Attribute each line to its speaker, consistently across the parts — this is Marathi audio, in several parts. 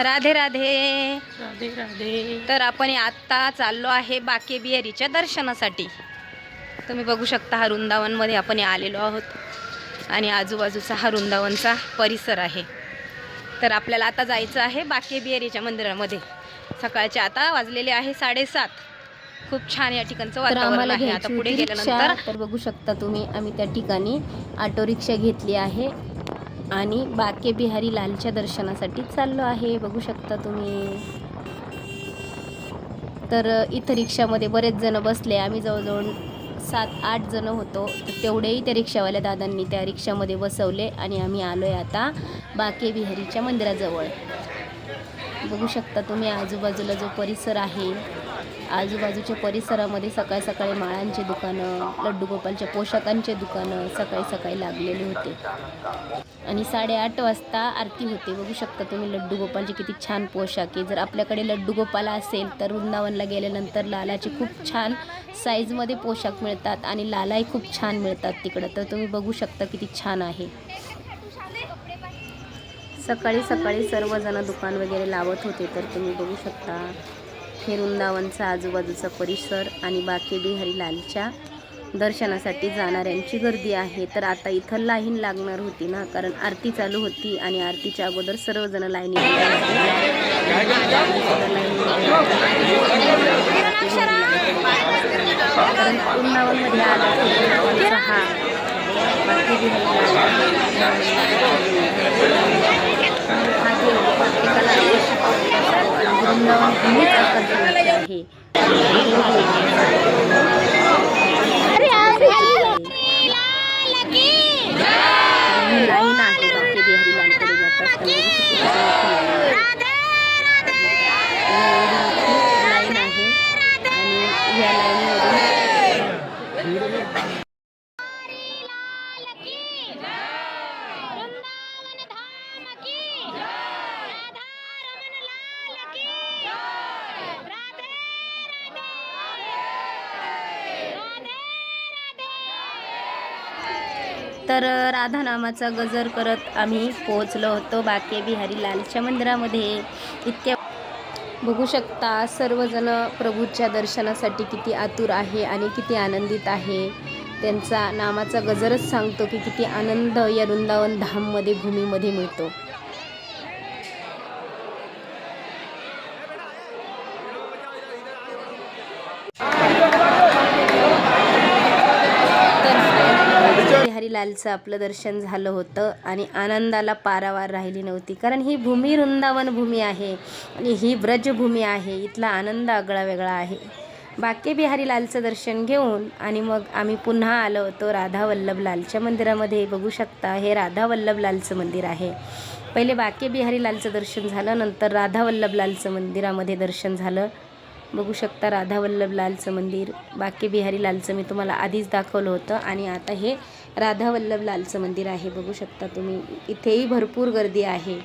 Speaker 1: राधे राधे.
Speaker 2: राधे राधे.
Speaker 1: तर आपण आत्ता चाललो आहे बाके बिहारीच्या दर्शनासाठी. तुम्ही बघू शकता हा वृंदावनमध्ये आपण आलेलो आहोत. आणि आजूबाजूचा हा वृंदावनचा परिसर आहे. तर आपल्याला आता जायचं आहे बाके बिहारीच्या मंदिरामध्ये. सकाळचे आता वाजलेले आहे साडेसात. खूप छान या ठिकाणचं वातावरण आहे. आता पुढे गेल्यानंतर
Speaker 3: तर बघू शकता तुम्ही आम्ही त्या ठिकाणी ऑटो रिक्षा घेतली आहे. आणि बाके बिहारी लालच्या दर्शनासाठी चाललो आहे. बघू शकता तुम्ही. तर इथं रिक्षामध्ये बरेच जण बसले. आम्ही जवळजवळ सात आठ जण होतो. तर तेवढेही त्या रिक्षावाल्या दादांनी त्या रिक्षामध्ये बसवले आणि आम्ही आलो आहे आता बाके बिहारीच्या मंदिराजवळ. बघू शकता तुम्ही आजूबाजूला जो परिसर आहे. आजूबाजूच्या परिसरामध्ये सकाळी सकाळी माळांचे दुकानं लड्डू गोपालच्या पोशाखांचे दुकानं सकाळी सकाळी लागलेले होते. आणि साडेआठ वाजता आरती होते. बघू शकता तुम्ही लड्डू गोपालचे किती छान पोशाख आहे. जर आपल्याकडे लड्डू गोपाल असेल तर वृंदावनला गेल्यानंतर लालाचे खूप छान साईजमध्ये पोशाख मिळतात आणि लालाही खूप छान मिळतात तिकडं. तर तुम्ही बघू शकता किती छान आहे. सकाळी सकाळी सर्वजण दुकान वगैरे लावत होते तर तुम्ही बघू शकता. हे वृंदावनचा आजूबाजूचा परिसर आणि बाकी बिहारी लालच्या दर्शनासाठी जाणाऱ्यांची गर्दी आहे. तर आता इथं लाईन लागणार होती ना कारण आरती चालू होती आणि आरतीच्या अगोदर सर्वजण लाईनी कारण वृंदावनमध्ये आला हा बाकी बिहारी हा देव प्रत्येकाला आवश्यक असतो आणि वृंदावन हेच आकर्षणाचे आहे ही लाईन आहे बाकी बिहारी लालकडे जात असताना बघू शकता किती मोठी लाईन आहे. एवढी मोठी लाईन आहे आणि या लाईनीमधून तर राधा नामाचा गजर करत आम्ही पोहोचलो होतो बाके बिहारी लालच्या मंदिरामध्ये. इतक्या बघू शकता सर्वजण प्रभूच्या दर्शनासाठी किती आतुर आहे आणि किती आनंदित आहे. त्यांचा नामाचा गजरच सांगतो की किती आनंद या वृंदावन धाममध्ये भूमीमध्ये मिळतो. बिहारी लालचं आपलं दर्शन झालं होतं आणि आनंदाला पारावार राहिली नव्हती. कारण ही भूमी वृंदावन भूमी आहे आणि ही ब्रजभूमी आहे. इथला आनंद आगळा वेगळा आहे. बाके बिहारी लालचं दर्शन घेऊन आणि मग आम्ही पुन्हा आलो होतो राधा वल्लभ लालच्या मंदिरामध्ये. बघू शकता हे राधा वल्लभ लालचं मंदिर आहे. पहिले बाके बिहारी लालचं दर्शन झालं नंतर राधा वल्लभ लालचं मंदिरामध्ये दर्शन झालं. बघू शकता राधा वल्लभ लालचं मंदिर बाके बिहारी लालचं मी तुम्हाला आधीच दाखवलं होतं. आणि आता हे राधा वल्लभ लालचं मंदिर आहे. बघू शकता तुम्ही. इथेही भरपूर गर्दी आहे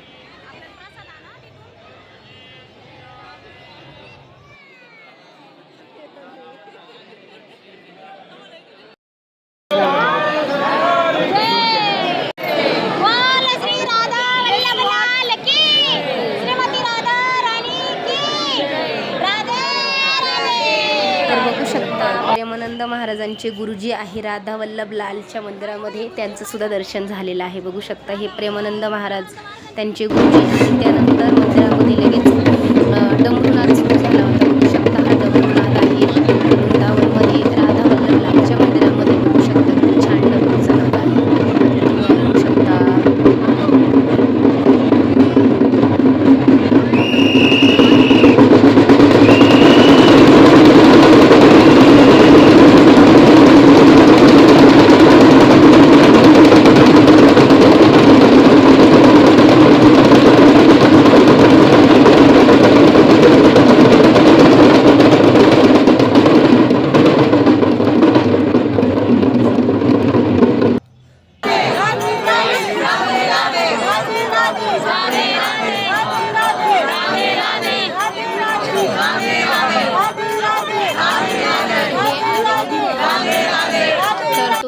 Speaker 4: बोल श्री राधा वल्लभ लाल की श्रीमती राधा रानी की राधे राधे
Speaker 3: तर बघू शकता. प्रेमानंद महाराजांचे गुरुजी आहे राधा वल्लभ लालच्या मंदिरामध्ये. त्यांचं सुद्धा दर्शन झालेलं आहे. बघू शकता हे प्रेमानंद महाराज त्यांचे गुरुजी त्यानंतर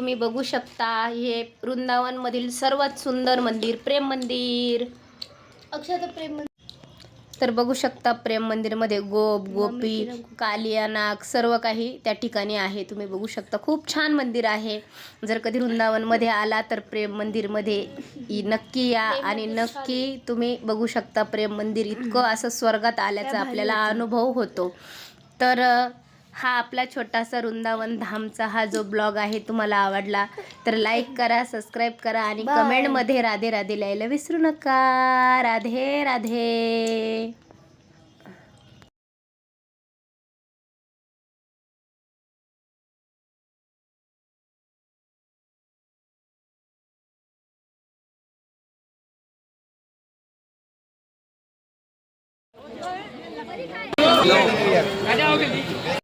Speaker 3: तुम्ही बघू शकता हे वृंदावनमधील सर्वात सुंदर मंदिर प्रेम मंदिर.
Speaker 4: अक्षत प्रेम
Speaker 3: तर बघू शकता प्रेम मंदिरमध्ये गोप गोपी कालिया नाग सर्व काही त्या ठिकाणी आहे. तुम्ही बघू शकता खूप छान मंदिर आहे. जर कधी वृंदावनमध्ये आला तर प्रेम मंदिरमध्ये नक्की या. आणि नक्की तुम्ही बघू शकता प्रेम मंदिर इतकं असं स्वर्गात आल्याचा आपल्याला अनुभव होतो. तर हा आपला छोटासा वृंदावन धामचा हा जो ब्लॉग आहे तुम्हाला आवडला तर लाईक करा सबस्क्राईब करा आणि कमेंटमध्ये राधे राधे लिहायला विसरू नका. राधे राधे.